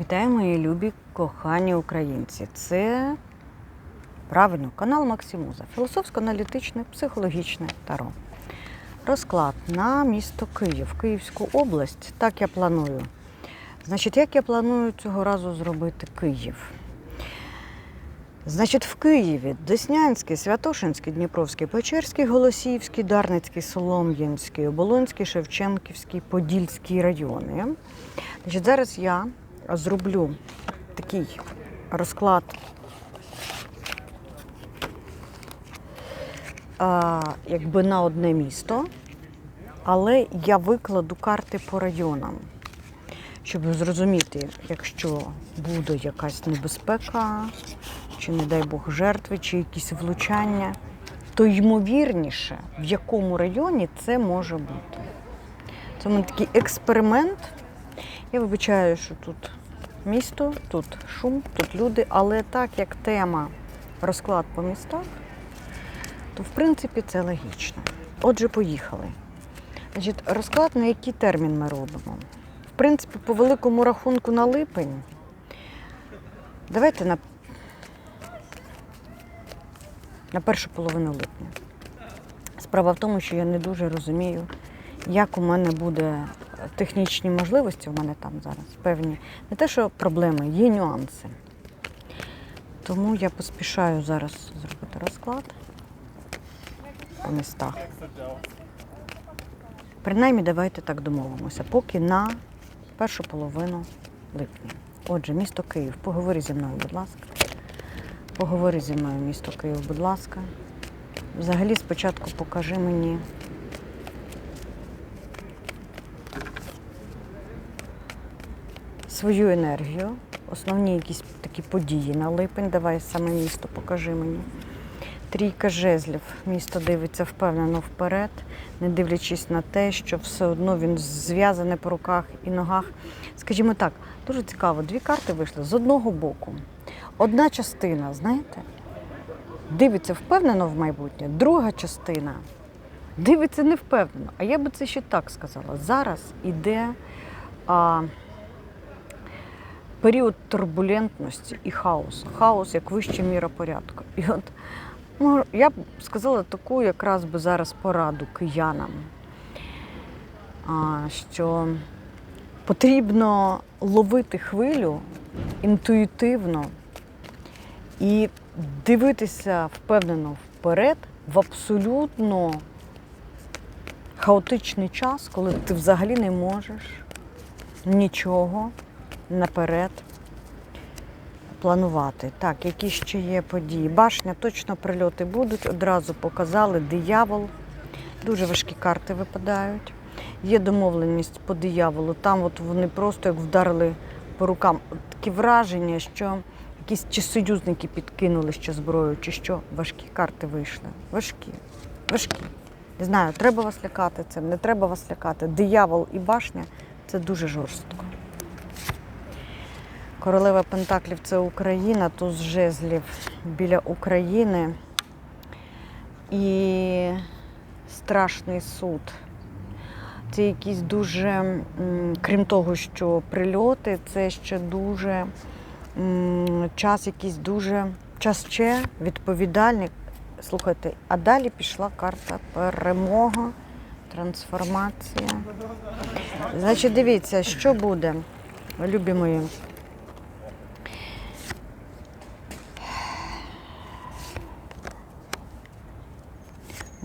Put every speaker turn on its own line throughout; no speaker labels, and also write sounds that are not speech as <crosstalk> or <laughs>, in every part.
Вітаю, мої любі кохані українці. Це правильно канал Максимуза. Філософсько-аналітичне, психологічне таро. Розклад на місто Київ, Київську область. Так я планую. Значить, як я планую цього разу зробити Київ? Значить, в Києві Деснянський, Святошинський, Дніпровський, Печерський, Голосіївський, Дарницький, Солом'янський, Оболонський, Шевченківський, Подільський райони. Значить, зараз я зроблю такий розклад. А, якби на одне місто, але я викладу карти по районам, щоб зрозуміти, якщо буде якась небезпека, чи, не дай Бог, жертви, чи якісь влучання, то ймовірніше, в якому районі це може бути. Це мене такий експеримент. Я вибачаю, що тут місто, тут шум, тут люди, але так як тема розклад по містах, то в принципі це логічно. Отже, поїхали. Значить, розклад на який термін ми робимо? В принципі, по великому рахунку на липень. Давайте на, на першу половину липня. Справа в тому, що я не дуже розумію, як у мене буде технічні можливості, у мене там зараз певні. Не те, що проблеми, є нюанси. Тому я поспішаю зараз зробити розклад по містах. Принаймні, давайте так домовимося, поки на першу половину липня. Отже, місто Київ, поговори зі мною, будь ласка. Поговори зі мною, місто Київ, будь ласка. Взагалі, спочатку покажи мені. Свою енергію, основні якісь такі події на липень. Давай саме місто покажи мені. Трійка жезлів. Місто дивиться впевнено вперед, не дивлячись на те, що все одно він зв'язаний по руках і ногах. Скажімо так, дуже цікаво, дві карти вийшли з одного боку. Одна частина, знаєте, дивиться впевнено в майбутнє, друга частина дивиться невпевнено. А я би це ще так сказала. Зараз іде а, період турбулентності і хаосу. Хаос як вища міра порядку. І от ну, я б сказала таку якраз би зараз пораду киянам, що потрібно ловити хвилю інтуїтивно і дивитися впевнено вперед в абсолютно хаотичний час, коли ти взагалі не можеш нічого наперед планувати. Так, які ще є події? Башня, точно прильоти будуть. Одразу показали диявол. Дуже важкі карти випадають. Є домовленість по дияволу. Там от вони просто як вдарили по рукам. От такі враження, що якісь чи союзники підкинули ще зброю, чи що. Важкі карти вийшли. Важкі. Важкі. Не знаю, треба вас лякати цим, не треба вас лякати. Диявол і башня це дуже жорстко. Королева Пентаклів це Україна, туз жезлів біля України. І страшний суд. Це якісь дуже, крім того, що прильоти, це ще дуже час якийсь дуже час ще відповідальний. Слухайте, а далі пішла карта перемога, трансформація. Значить, дивіться, що буде, любі мої.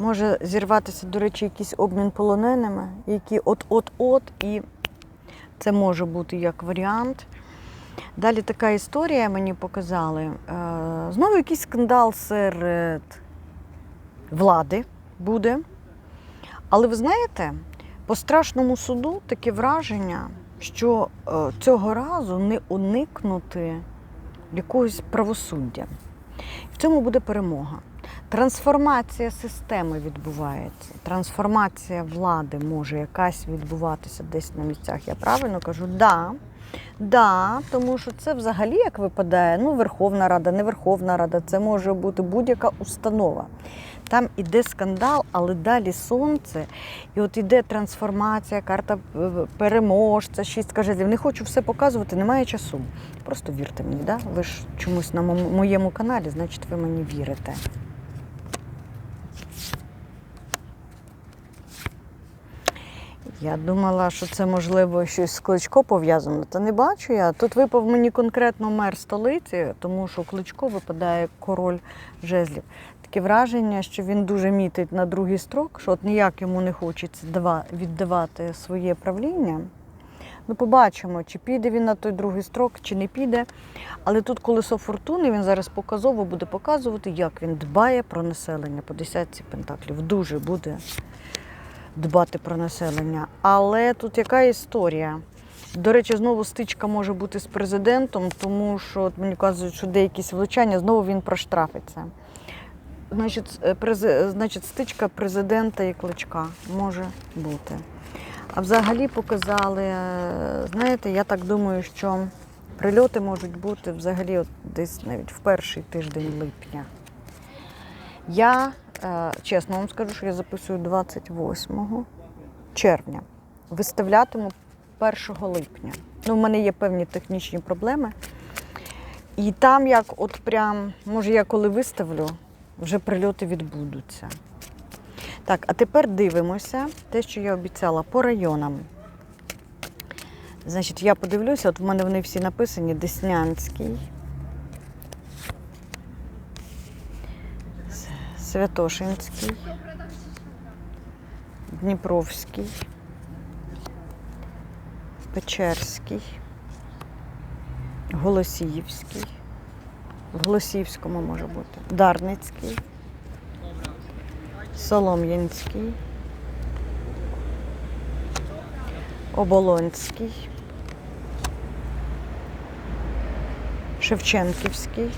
Може зірватися, до речі, якийсь обмін полоненими, які от-от-от, і це може бути як варіант. Далі така історія мені показали. Е, Знову якийсь скандал серед влади буде. Але ви знаєте, по страшному суду таке враження, що е, цього разу не уникнути якогось правосуддя. В цьому буде перемога. Трансформація системи відбувається. Трансформація влади може якась відбуватися десь на місцях. Я правильно кажу? Да. Да, тому що це взагалі як випадає, ну, Верховна Рада, не Верховна Рада, це може бути будь-яка установа. Там іде скандал, але далі сонце. І от іде трансформація, карта е, переможця, шістка жезлів. Не хочу все показувати, немає часу. Просто вірте мені, да? ви ж чомусь на моєму каналі, значить ви мені вірите. Я думала, що це можливо щось з Кличко пов'язано, та не бачу я. Тут випав мені конкретно мер столиці, тому що Кличко випадає король жезлів. Таке враження, що він дуже мітить на другий строк, що от ніяк йому не хочеться віддавати своє правління. Ну, побачимо, чи піде він на той другий строк, чи не піде. Але тут колесо фортуни він зараз показово буде показувати, як він дбає про населення по десятці пентаклів. Дуже буде дбати про населення. Але тут яка історія? До речі, знову стичка може бути з президентом, тому що от мені кажуть, що деякі влучання знову він проштрафиться. Значить, е, през- значить, стичка президента і кличка може бути. А взагалі показали, е, знаєте, я так думаю, що прильоти можуть бути взагалі от десь навіть в перший тиждень липня. Я е, чесно вам скажу, що я записую 28 червня. Виставлятиму 1 липня. Ну, в мене є певні технічні проблеми. І там, як от прям, може, я коли виставлю, вже прильоти відбудуться. Так, а тепер дивимося те, що я обіцяла по районам. Значить, я подивлюся, от в мене вони всі написані: Деснянський, Святошинський, Дніпровський, Печерський, Голосіївський. В Голосіївському може бути. Дарницький. Солом'янський, Оболонський, Шевченківський,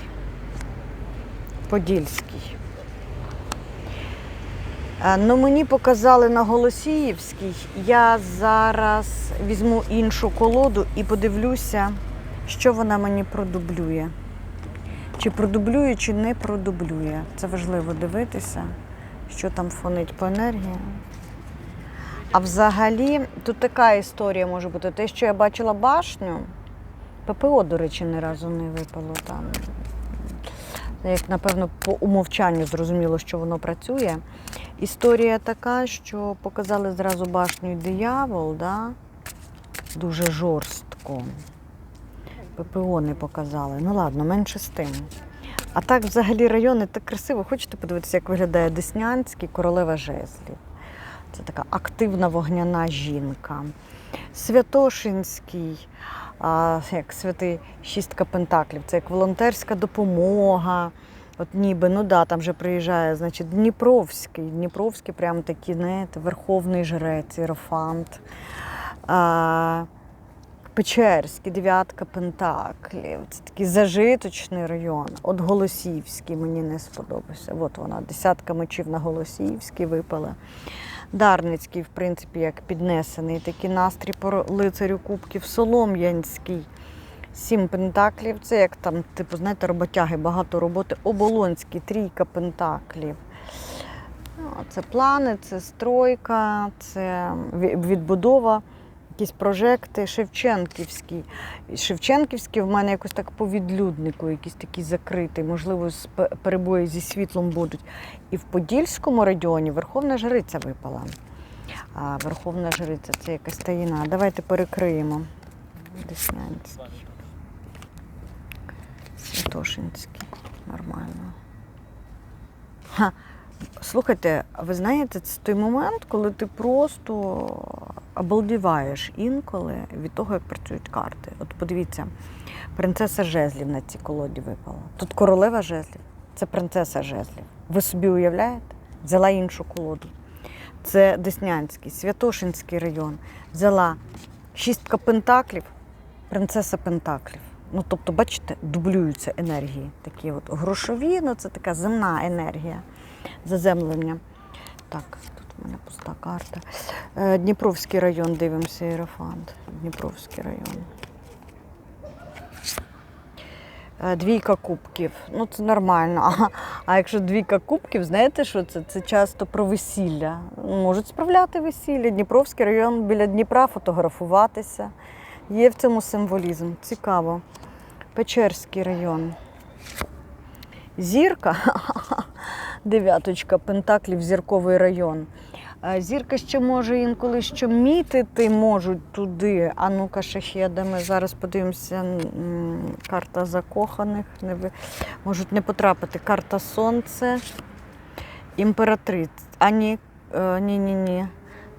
Подільський. Е, Ну, мені показали на Голосіївський. Я зараз візьму іншу колоду і подивлюся, що вона мені продублює. Чи продублює, чи не продублює. Це важливо дивитися, що там фонить по енергії. А взагалі, тут така історія може бути. Те, що я бачила башню, ППО, до речі, ні разу не випало там. Як, напевно, по умовчанню зрозуміло, що воно працює. Історія така, що показали зразу башню і диявол, да? дуже жорстко. ППО не показали. Ну ладно, менше з тим. А так, взагалі, райони так красиво. Хочете подивитися, як виглядає Деснянський, королева жезлів. Це така активна вогняна жінка. Святошинський, як святий шістка пентаклів, це як волонтерська допомога. От ніби, ну да, там вже приїжджає, значить, Дніпровський. Дніпровський, прям такий, знаєте, верховний жрець, іерофант. А, Печерський, дев'ятка Пентаклів. Це такий зажиточний район. От Голосіївський мені не сподобався. От вона, десятка мечів на Голосіївський випала. Дарницький, в принципі, як піднесений. Такий настрій по лицарю кубків. Солом'янський. Сім пентаклів. Це як там, типу, знаєте, роботяги, багато роботи. Оболонський, трійка пентаклів. Ну, Це плани, це стройка, це відбудова, якісь прожекти. Шевченківський. Шевченківський в мене якось так по відлюднику, якийсь такий закритий, можливо, перебої зі світлом будуть. І в Подільському районі Верховна Жриця випала. А Верховна Жриця це якась таїна. Давайте перекриємо. Деснянський. Святошинський. Нормально. Ха. Слухайте, ви знаєте, це той момент, коли ти просто обалдіваєш інколи від того, як працюють карти. От подивіться, принцеса жезлів на цій колоді випала. Тут королева жезлів, це принцеса жезлів. Ви собі уявляєте? Взяла іншу колоду. Це Деснянський, Святошинський район. Взяла шістка пентаклів, принцеса пентаклів. Ну, тобто, бачите, дублюються енергії. Такі от грошові, ну це така земна енергія заземлення. Так, тут у мене пуста карта. Е, Дніпровський район, дивимося, Єрофант. Дніпровський район. Е, Двійка кубків. Ну, це нормально. <laughs> А, а якщо двійка кубків, знаєте, що це? Це часто про весілля. Можуть справляти весілля. Дніпровський район біля Дніпра фотографуватися. Є в цьому символізм. Цікаво. Печерський район. Зірка. <laughs> Дев'яточка Пентаклів, зірковий район. Е, Зірка ще може інколи що мітити можуть туди. А ну-ка, шахеда, ми зараз подивимося. Карта закоханих. Не ви... Можуть не потрапити. Карта Сонце, імператриць. А е, ні, ні, ні.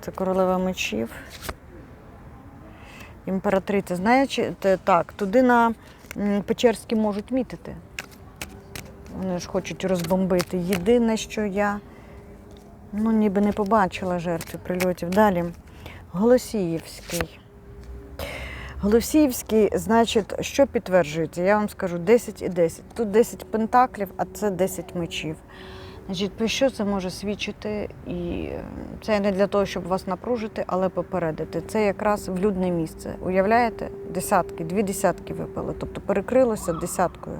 Це королева мечів. Імператриця. Знаєте, так, туди на м, Печерській можуть мітити. Вони ж хочуть розбомбити. Єдине, що я ну, ніби не побачила жертви прильотів. Далі. Голосіївський. Голосіївський, значить, що підтверджується? Я вам скажу 10 і 10. Тут 10 пентаклів, а це 10 мечів. Значить, про що це може свідчити? І е, це не для того, щоб вас напружити, але попередити. Це якраз влюдне місце. Уявляєте? Десятки, дві десятки випали, тобто перекрилося десяткою.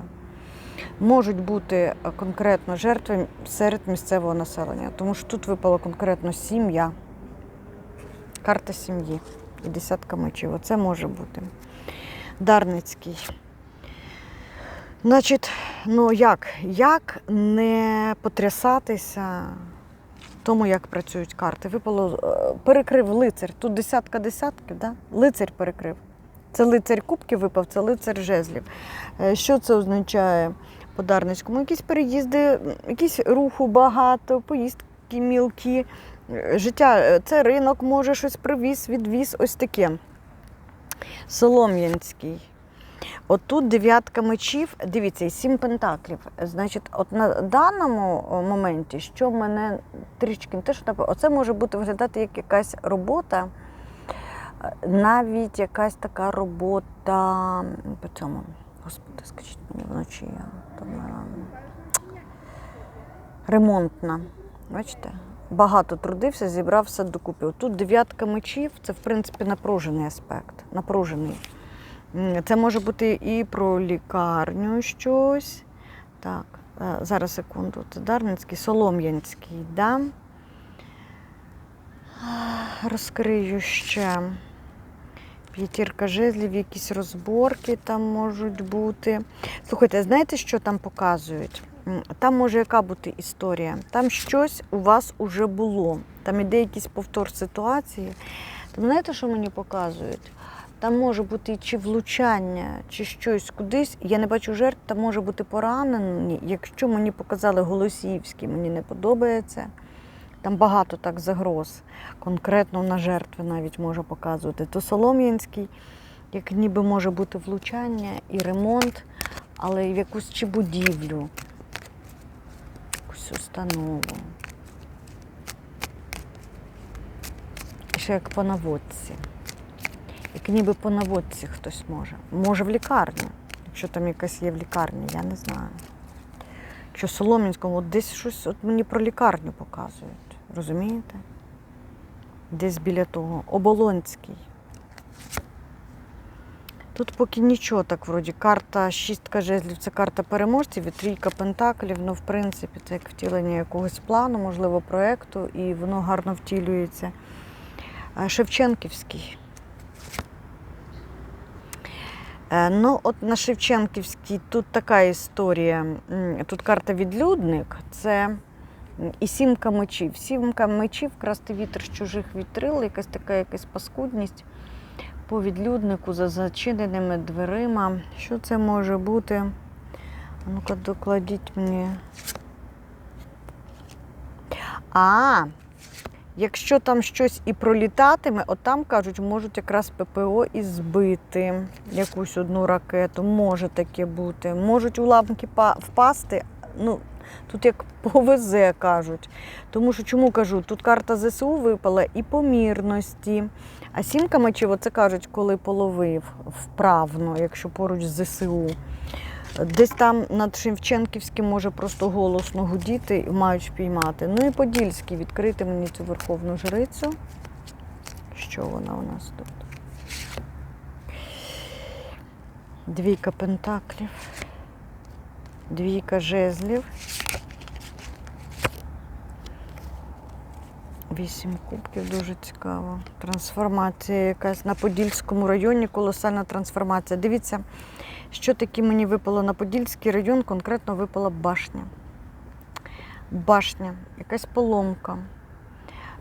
Можуть бути е, конкретно жертви серед місцевого населення, тому що тут випало конкретно сім'я, карта сім'ї і десятка мечів. Оце може бути. Дарницький. Значить, ну як? Як не потрясатися тому, як працюють карти? Випало, е, перекрив лицар. Тут десятка десятків, да? лицар перекрив. Це лицар кубків випав, це лицар жезлів. Е, Що це означає по Дарницькому? Якісь переїзди, якісь руху багато, поїздки мілкі. Е, Життя, це ринок, може щось привіз, відвіз, ось таке. Солом'янський. Отут дев'ятка мечів, дивіться, і сім пентаклів. Значить, от на даному моменті, що мене трішки не те, що оце може бути виглядати як якась робота, е, навіть якась така робота по цьому. Господи, скажіть мені вночі. я там, е, ремонтна. Бачите? Багато трудився, зібрав все докупи. Тут дев'ятка мечів це, в принципі, напружений аспект. Напружений. Це може бути і про лікарню щось. Так, е, зараз секунду. Це Дарницький, Солом'янський, да? Розкрию ще. П'ятірка жезлів, якісь розборки там можуть бути. Слухайте, знаєте, що там показують? Там може яка бути історія? Там щось у вас уже було. Там іде якийсь повтор ситуації. Там знаєте, що мені показують? Там може бути чи влучання, чи щось кудись. Я не бачу жертв, там може бути поранені. Якщо мені показали Голосіївський, мені не подобається. Там багато так загроз. Конкретно на жертви навіть може показувати. То Солом'янський, як ніби може бути влучання і ремонт, але і в якусь чи будівлю, якусь установу. Ще як по наводці. Як ніби по наводці хтось може. Може в лікарню. Якщо там якась є в лікарні, я не знаю. Якщо Солом'янському, от десь щось от мені про лікарню показують. Розумієте? Десь біля того. Оболонський. Тут поки нічого так вроді. Карта шістка жезлів це карта переможців і трійка пентаклів. Ну, в принципі, це як втілення якогось плану, можливо, проєкту, і воно гарно втілюється. Шевченківський. Е, Ну, от на Шевченківській тут така історія. Тут карта відлюдник, це і сімка мечів. Сімка мечів, красти вітер з чужих вітрил, якась така якась паскудність по відлюднику за зачиненими дверима. Що це може бути? Ну-ка, докладіть мені. А, Якщо там щось і пролітатиме, от там кажуть, можуть якраз ППО і збити якусь одну ракету. Може таке бути. Можуть уламки па- впасти. Ну, тут як повезе, кажуть. Тому що чому кажу, тут карта ЗСУ випала і помірності. А сімка мечів, оце кажуть, коли половив вправно, якщо поруч з ЗСУ. Десь там над Шевченківським може просто голосно гудіти і мають впіймати. Ну і Подільський відкрити мені цю верховну жрицю. Що вона у нас тут? Двійка пентаклів. Двійка жезлів. Вісім кубків, дуже цікаво. Трансформація якась на Подільському районі, колосальна трансформація. Дивіться, що таке мені випало на Подільський район, конкретно випала башня. Башня, якась поломка.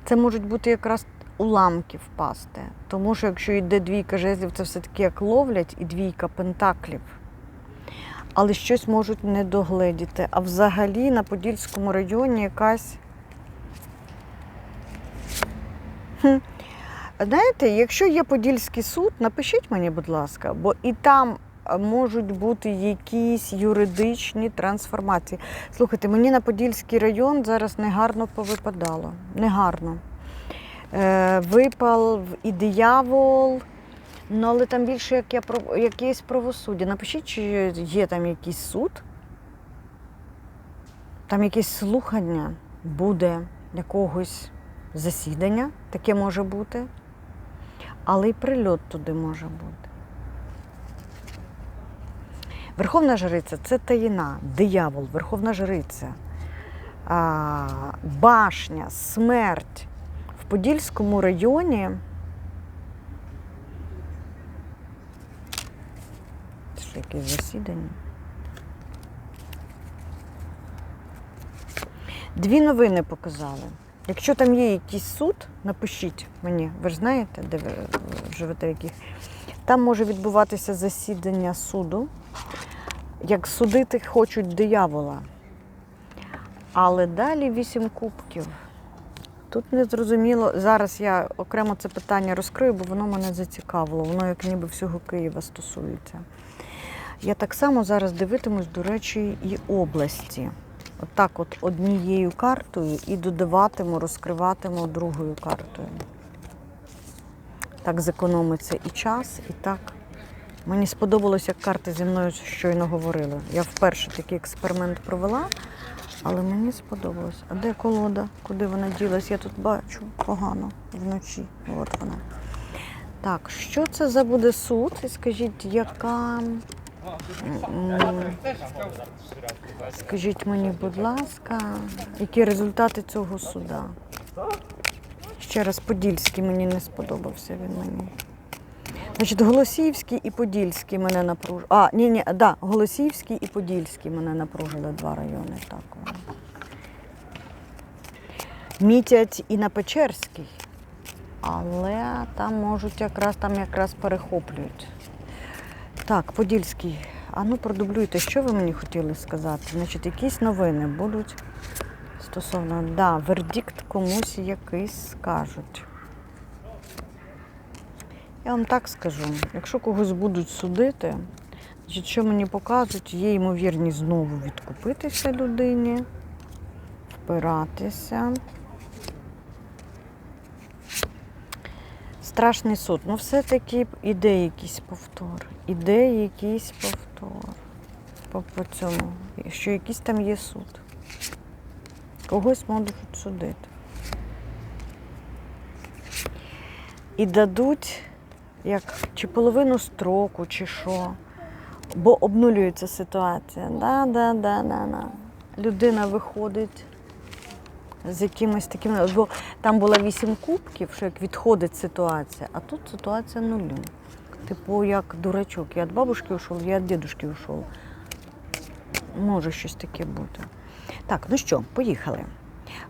Це можуть бути якраз уламки впасти. Тому що якщо йде двійка жезлів, це все-таки як ловлять і двійка пентаклів. Але щось можуть не догледіти. А взагалі на Подільському районі якась. Знаєте, якщо є Подільський суд, напишіть мені, будь ласка, бо і там можуть бути якісь юридичні трансформації. Слухайте, мені на Подільський район зараз негарно повипадало. Негарно. Е, випав і диявол. Ну, але там більше як я про якесь правосуддя. Напишіть, чи є там якийсь суд, там якесь слухання буде якогось засідання, таке може бути, але й прильот туди може бути. Верховна жриця це таїна, диявол, верховна жриця, а, башня, смерть. В Подільському районі. Що, якесь засідання? Дві новини показали. Якщо там є якийсь суд, напишіть мені, ви ж знаєте, де ви живете, яких. Там може відбуватися засідання суду, як судити хочуть диявола. Але далі вісім кубків. Тут не зрозуміло. Зараз я окремо це питання розкрию, бо воно мене зацікавило. Воно як ніби всього Києва стосується. Я так само зараз дивитимусь, до речі, і області. Отак от однією картою і додаватиму, розкриватиму другою картою. Так зекономиться і час, і так. Мені сподобалось, як карти зі мною щойно говорили. Я вперше такий експеримент провела, але мені сподобалось. А де колода? Куди вона ділась? Я тут бачу погано вночі. От вона. Так, що це за буде суд? І скажіть, яка. Скажіть мені, будь ласка, які результати цього суда? Ще раз, Подільський мені не сподобався він мені. Значить, Голосіївський і Подільський мене напружили. А, ні, ні, да, Голосіївський і Подільський мене напружили два райони. Так. Мітять і на Печерський. Але там можуть якраз там якраз перехоплюють. Так, Подільський. А ну продублюйте, що ви мені хотіли сказати? Значить, якісь новини будуть стосовно. Да, вердикт комусь якийсь скажуть. Я вам так скажу, якщо когось будуть судити, значить, що мені покажуть, є ймовірність знову відкупитися людині, впиратися. Страшний суд. Ну, все-таки іде якийсь повтор. Іде якийсь повтор. По, цьому. Що якийсь там є суд. Когось можуть судити. І дадуть як чи половину строку, чи що. Бо обнулюється ситуація. Да, да, да, да, да. Людина виходить з якимось таким. Бо там було вісім кубків, що як відходить ситуація, а тут ситуація нулю. Типу, як дурачок. Я від бабушки ушов, я від дідушки ушов. Може щось таке бути. Так, ну що, поїхали.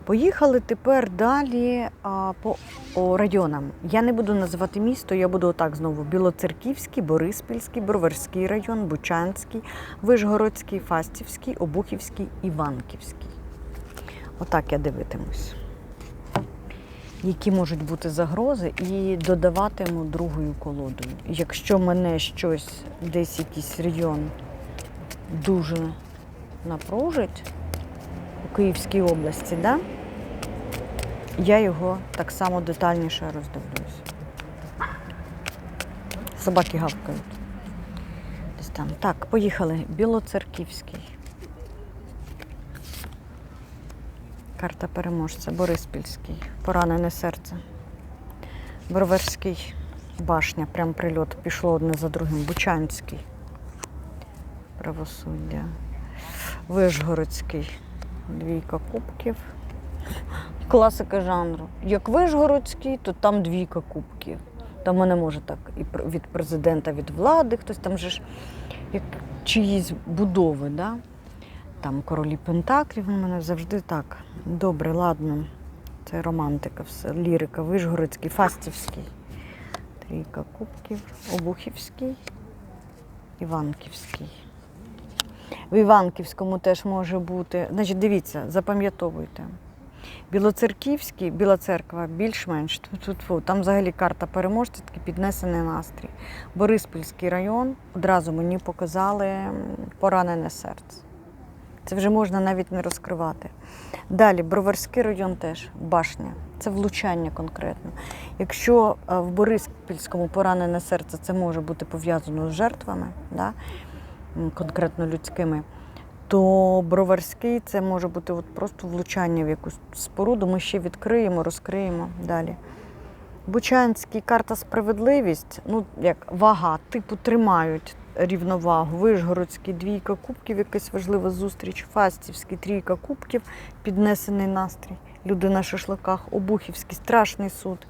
Поїхали тепер далі а, по о, районам. Я не буду називати місто, я буду отак знову: Білоцерківський, Бориспільський, Броварський район, Бучанський, Вишгородський, Фастівський, Обухівський, Іванківський. Отак я дивитимусь. Які можуть бути загрози, і додаватиму другою колодою. Якщо мене щось, десь якийсь район дуже напружить, у Київській області, да? я його так само детальніше роздивлюсь. Собаки гавкають. Десь там. Так, поїхали. Білоцерківський. Карта переможця. Бориспільський. Поранене серце. Броварський. Башня. Прям прильот. Пішло одне за другим. Бучанський. Правосуддя. Вишгородський. Двійка кубків. Класика жанру. Як Вишгородський, то там двійка кубків. Там мене може так і від президента, від влади, хтось там же ж як чиїсь будови, да? там королі Пентаклів у мене завжди так. Добре, ладно. Це романтика, все, лірика, Вишгородський, Фастівський. Трійка кубків, Обухівський, Іванківський. В Іванківському теж може бути. Значить, дивіться, запам'ятовуйте. Білоцерківський, Біла церква більш-менш. Там взагалі карта переможця, такий піднесений настрій. Бориспільський район одразу мені показали поранене серце. Це вже можна навіть не розкривати. Далі, Броварський район теж башня. Це влучання конкретно. Якщо е, в Бориспільському поранене серце це може бути пов'язано з жертвами, да, конкретно людськими, то Броварський це може бути от просто влучання в якусь споруду. Ми ще відкриємо, розкриємо далі. Бучанський карта справедливість, ну як вага, типу тримають рівновагу. Вишгородський двійка кубків, якась важлива зустріч. Фастівський трійка кубків, піднесений настрій. Люди на шашликах, Обухівський страшний суд.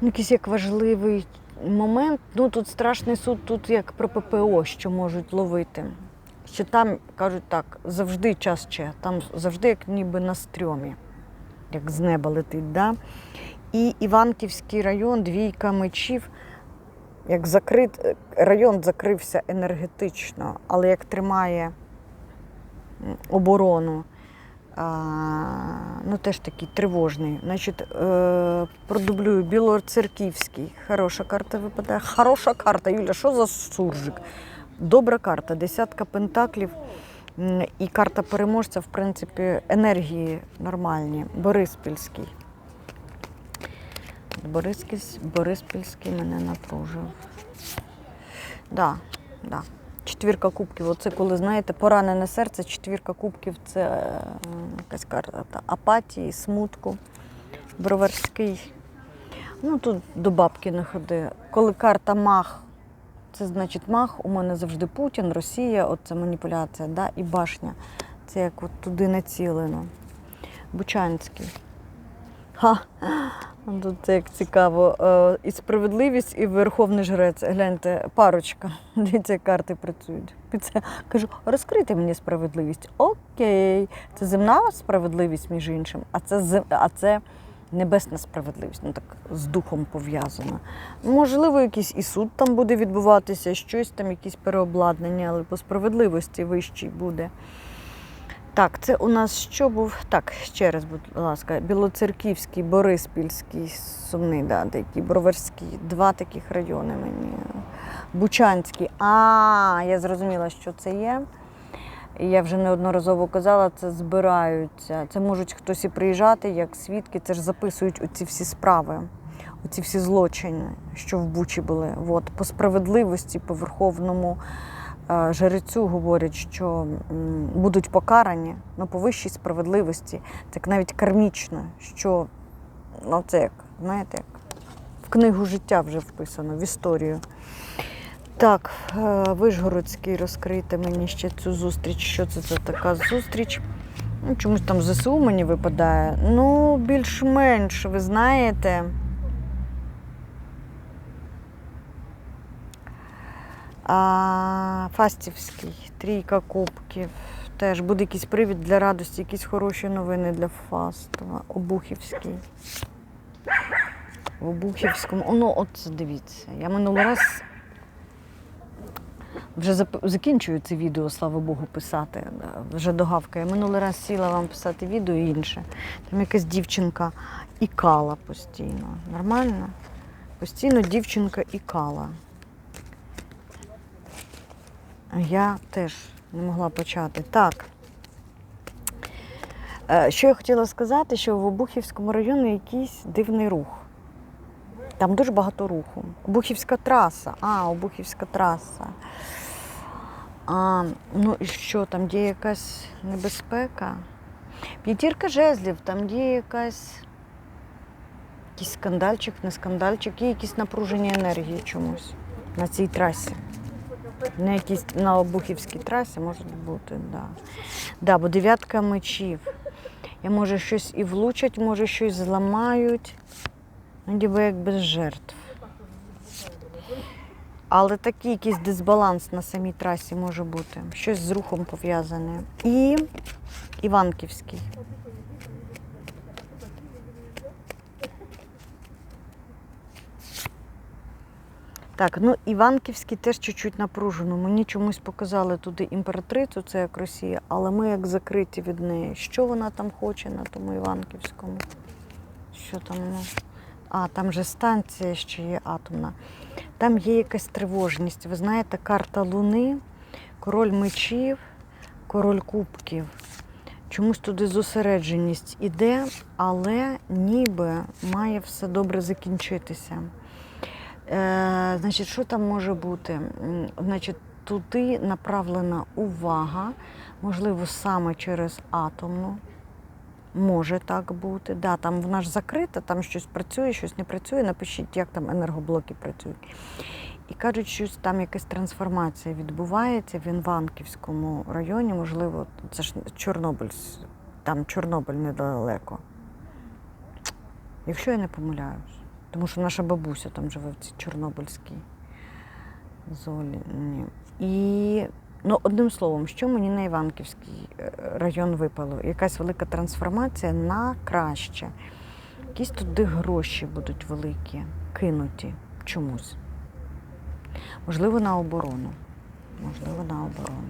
Ну, якийсь як важливий момент. Ну тут страшний суд, тут як про ППО, що можуть ловити. Що там кажуть так, завжди час че, там завжди як ніби на стрьомі, як з неба летить. Да? І Іванківський район, двійка мечів, як закрит, район закрився енергетично, але як тримає оборону, ну теж такий тривожний. Значить, е, продублюю Білоцерківський. Хороша карта випадає. Хороша карта, Юля, що за суржик? Добра карта, десятка пентаклів. І карта переможця, в принципі, енергії нормальні. Бориспільський. Бориспільський, мене напружив. Да, да. Четвірка кубків. Оце коли, знаєте, поранене серце, четвірка кубків це е, якась карта апатії, смутку. Броварський. Ну тут до бабки не ходи. Коли карта мах, це значить мах, у мене завжди Путін, Росія, оце маніпуляція, да? і башня. Це як от туди націлено. Бучанський. Ха. Тут як цікаво. Е, І справедливість, і верховний жрець. Гляньте, парочка. <laughs> Дивіться, як карти працюють. Це кажу, розкрийте мені справедливість. Окей. Це земна справедливість, між іншим, а це зе- а це небесна справедливість. Ну так з духом пов'язана. Можливо, якийсь і суд там буде відбуватися, щось там, якісь переобладнання, але по справедливості вищий буде. Так, це у нас що був? Так, ще раз, будь ласка, Білоцерківський, Бориспільський, Сумний, да, такий, Броварський, два таких райони мені. Бучанський. А, я зрозуміла, що це є. Я вже неодноразово казала, це збираються. Це можуть хтось і приїжджати як свідки, це ж записують оці всі справи, оці всі злочини, що в Бучі були. От, по справедливості, по верховному жрецю говорять, що будуть покарані ну, по вищій справедливості, так навіть кармічно, що ну, це як, знаєте, як в книгу життя вже вписано, в історію. Так, е, Вишгородський розкрийте мені ще цю зустріч. Що це за така зустріч? Ну, чомусь там ЗСУ мені випадає. Ну, більш-менш, ви знаєте. А, Фастівський, трійка кубків. Теж буде якийсь привід для радості, якісь хороші новини для Фастова. Обухівський. В Обухівському. О, Ну, от дивіться. Я минулий раз вже зап- закінчую це відео, слава Богу, писати. Вже догавкає. Минулий раз сіла вам писати відео і інше. Там якась дівчинка ікала постійно. Нормально? Постійно дівчинка ікала. Я теж не могла почати. Так. Е, Що я хотіла сказати, що в Обухівському районі якийсь дивний рух. Там дуже багато руху. Обухівська траса. А, Обухівська траса. А, ну і що, там є якась небезпека? П'ятірка жезлів, там є якась. Якийсь скандальчик, не скандальчик, є якісь напруження енергії чомусь на цій трасі. На якійсь на Обухівській трасі може бути, да. Да, бо дев'ятка мечів. Я може щось і влучать, може щось зламають. Ну, ніби як без жертв. Але такий якийсь дисбаланс на самій трасі може бути. Щось з рухом пов'язане. І Іванківський. Так, ну Іванківський теж чуть-чуть напружено. Мені чомусь показали туди імператрицю, це як Росія, але ми як закриті від неї. Що вона там хоче на тому Іванківському? Що там? Ну? А, там же станція ще є атомна. Там є якась тривожність. Ви знаєте, карта Луни, король мечів, король кубків. Чомусь туди зосередженість іде, але ніби має все добре закінчитися. Е, значить, що там може бути? Значить, туди направлена увага, можливо, саме через атомну. Може так бути. Да, там вона ж закрита, там щось працює, щось не працює. Напишіть, як там енергоблоки працюють. І кажуть, що там якась трансформація відбувається в Інванківському районі. Можливо, це ж Чорнобиль, там Чорнобиль недалеко. Якщо я не помиляюсь. Тому що наша бабуся там живе в цій Чорнобильській зоні. І ну, одним словом, що мені на Іванківський е, район випало? Якась велика трансформація на краще. Якісь туди гроші будуть великі, кинуті чомусь. Можливо, на оборону. Можливо, на оборону.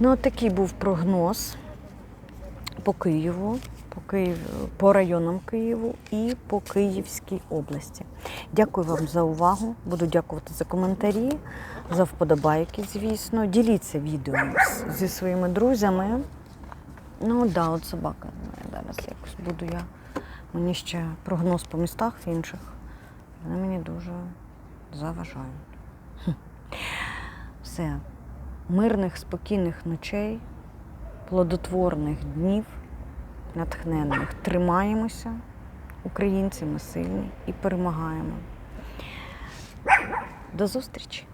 Ну, от такий був прогноз по Києву, по, Київ, по районам Києву і по Київській області. Дякую вам за увагу. Буду дякувати за коментарі, за вподобайки, звісно. Діліться відео зі своїми друзями. Ну да, от собака. знає, Зараз якось буду я. Мені ще прогноз по містах інших. Вони мені дуже заважають. Все. Мирних, спокійних ночей, плодотворних днів, натхненних. Тримаємося, українці ми сильні і перемагаємо. До зустрічі!